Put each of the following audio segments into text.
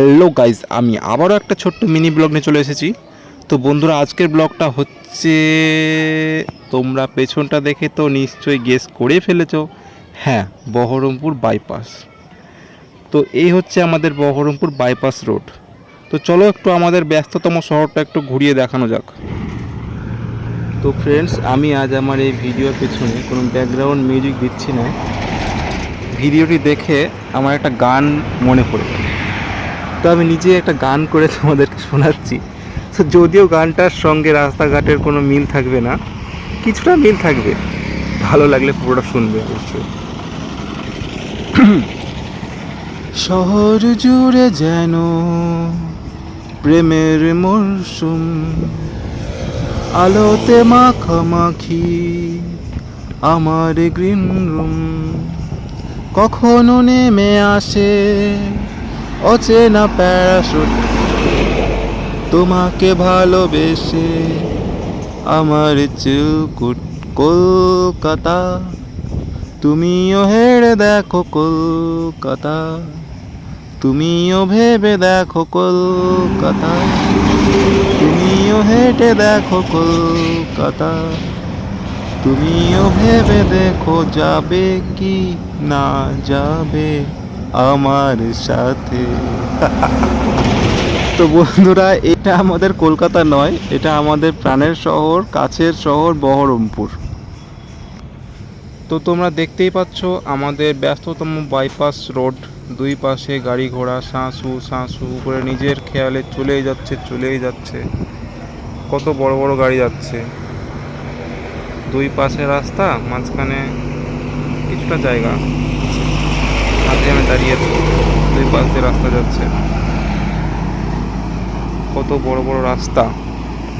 Hello guys আমি আবারও একটা ছোট্ট মিনি ব্লগ নিয়ে চলে এসেছি। তো বন্ধুরা, আজকের ব্লগটা হচ্ছে, তোমরা পেছনটা দেখে তো নিশ্চয়ই গেস করে ফেলেছো। হ্যাঁ বহরমপুর বাইপাস তো এই হচ্ছে আমাদের বহরমপুর বাইপাস রোড তো চলো একটু আমাদের ব্যস্ততম শহরটা একটু ঘুরিয়ে দেখানো যাক। তো ফ্রেন্ডস আমি আজ আমার এই ভিডিওর পেছনে কোনো ব্যাকগ্রাউন্ড মিউজিক দিচ্ছি না। ভিডিওটি দেখে আমার একটা গান মনে পড়ে। তো আমি নিজে একটা গান করে তোমাদেরকে শোনাচ্ছি। তো যদিও গানটার সঙ্গে রাস্তাঘাটের কোনো মিল থাকবে না, কিছুটা মিল থাকবে। ভালো লাগলে পুরোটা শুনবে অবশ্যই। শহর জুড়ে যেন প্রেমের মরশুম আলোতে মাখামাখি আমার গ্রিন রুম কখনো নেমে আসে। অচেনা প্যারাশুট। তোমাকে ভালোবেসে আমার চিলকুট কলকাতা। তুমিও হেড়ে দেখো কলকাতা। তুমিও ভেবে দেখো কলকাতা। তুমিও হেঁটে দেখো কলকাতা। তুমিও ভেবে দেখো যাবে কি না যাবে। আমার সাথে। তো বন্ধুরা, এটা আমাদের কলকাতা নয়, এটা আমাদের প্রাণের শহর, কাছের শহর, বহরমপুর। তো তোমরা দেখতেই পাচ্ছ, আমাদের ব্যস্ততম বাইপাস রোড দুই পাশে গাড়ি ঘোড়া শাঁসু শাঁসু করে নিজের খেয়ালে চলেই যাচ্ছে চলেই যাচ্ছে। কত বড় বড় গাড়ি যাচ্ছে। দুই পাশে রাস্তা, মাঝখানে কিছুটা জায়গা। মাঝখানে দাঁড়িয়ে দুই পাশ দিয়ে রাস্তা যাচ্ছে। কত বড় বড় রাস্তা,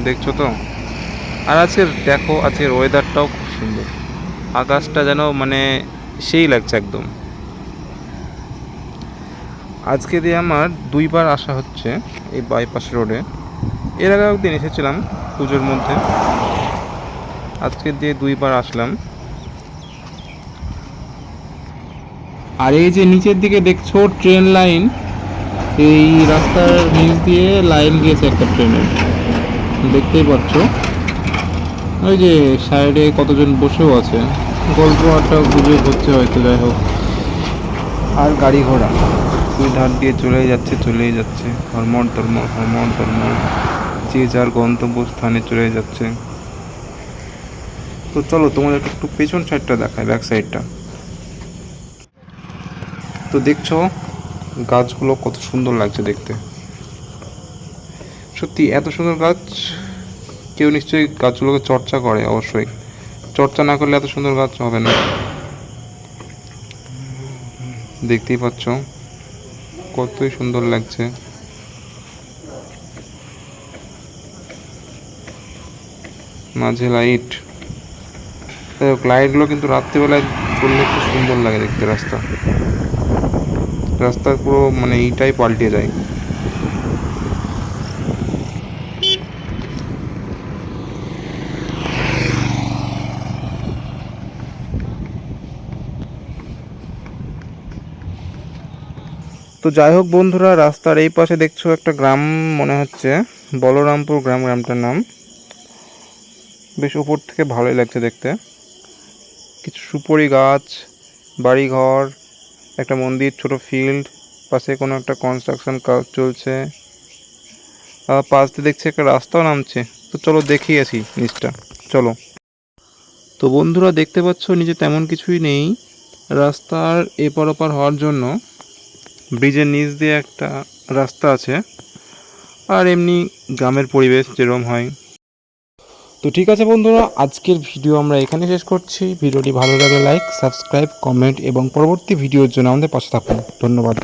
দেখছ তো? আর আজকের দেখো, আজকের ওয়েদারটাও খুব সুন্দর। আকাশটা যেন মানে সেই লাগছে একদম। আজকে দিয়ে আমার দুইবার আসা হচ্ছে এই বাইপাস রোডে এর আগে একদিন এসেছিলাম পুজোর মধ্যে। আজকে দিয়ে দুইবার আসলাম। আর এই যে নিচের দিকে দেখছ ট্রেন লাইন, এই রাস্তার নিচ দিয়ে লাইন গিয়েছে একটা ট্রেনের। দেখতেই পাচ্ছ। ওই যে সাইডে কতজন বসেও আছে। গল্প আড্ডা গুজব হচ্ছে হয়তো, যাই হোক। আর গাড়ি ঘোড়া। দুই ধার দিয়ে চলেই যাচ্ছে চলেই যাচ্ছে। হরমর তরমর হরমর তরমর যে যার গন্তব্যস্থানে চলে যাচ্ছে। তো চলো তোমাদেরকে একটু পেছন সাইডটা দেখায় ব্যাক সাইডটা তো দেখছ, গাছগুলো কত সুন্দর লাগছে দেখতে। সত্যি এত সুন্দর গাছ, কেউ নিশ্চয়ই গাছগুলোকে চর্চা করে, অবশ্যই। চর্চা না করলে এত সুন্দর গাছ হবে না। দেখতেই পাচ্ছ, কতই সুন্দর লাগছে। মাঝে লাইট। লাইটগুলো কিন্তু রাত্রিবেলায় করলে খুব সুন্দর লাগে দেখতে রাস্তা। রাস্তা পুরো মানে এইটাই পাল্টে যায়। তো যাই হোক বন্ধুরা, রাস্তার এই পাশে দেখছ একটা গ্রাম মনে হচ্ছে। বলরামপুর গ্রাম, গ্রামটার নাম। বেশ উপর থেকে ভালোই লাগছে দেখতে। কিছু সুপরি গাছ, বাড়িঘর একটা মন্দির, ছোট ফিল্ড পাশে কোনো একটা কনস্ট্রাকশন কাজ চলছে। আর পাশ দিয়ে দেখছি একটা রাস্তাও নামছে। তো চলো দেখি আসি নিচটা চলো। তো বন্ধুরা দেখতে পাচ্ছ, নিচে তেমন কিছুই নেই। রাস্তার এপার ওপার হওয়ার জন্য ব্রিজের নিচ দিয়ে একটা রাস্তা আছে। আর এমনি গ্রামের পরিবেশ যেরকম হয়। তো ঠিক আছে বন্ধুরা, আজকের ভিডিও আমরা এখানে শেষ করছি। ভিডিওটি ভালো লাগে লাইক সাবস্ক্রাইব কমেন্ট এবং পরবর্তী ভিডিওর জন্য আমাদের পাশে থাকুন। ধন্যবাদ।